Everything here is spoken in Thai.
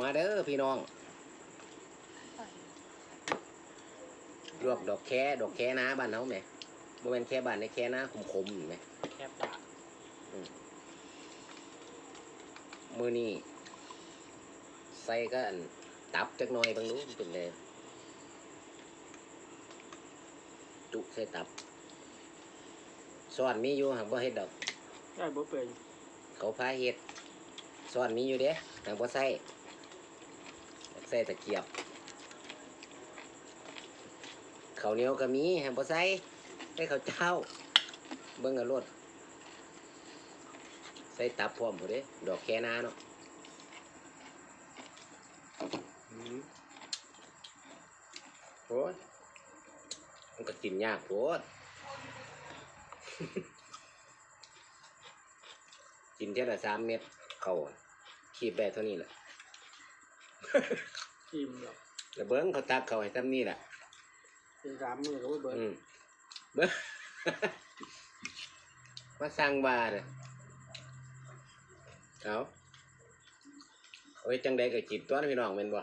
มาเด้อพี่น้อง ลวกดอกแค่ดอกแค่นาบ้านเฮาแหมบ่แม่นแค่บ้านในแค่นาคมๆนี่แหมแคบปากมื้อนี้ใส่ก็อันตับจักหน่อยเบางรู้มันเป็นไงจุใส่ตับซ้อนมีอยู่หักบ่เฮ็ดดอกได้บ่เป็นเขาพาเฮ็ดซ้อนมีอยู่เด้หักบ่ใส่ ใส่ตะเกียบข้าวเหนียวก็มีหักบ่ใส่ใส่ข้าวเจ้า เบิ่งเอาโลดใส่ตับพร้อมพุ่นเด้ดอกแคนาเนาะโอ้ยมันก็กินยากโพดกินเท่าละสามเม็ดเขาขีบได้เท่านี้แหละ อิ่มหรอกแล้วเบิ้งเขาตักเขาให้ทำนี่แหละเป็นสามมือก็บ่เบิดอืมเบิ้ง มาสั่งบาเนี่ยเอาเอาไว้จังใดก็จิตตัวนะพี่น้องเป็นบ่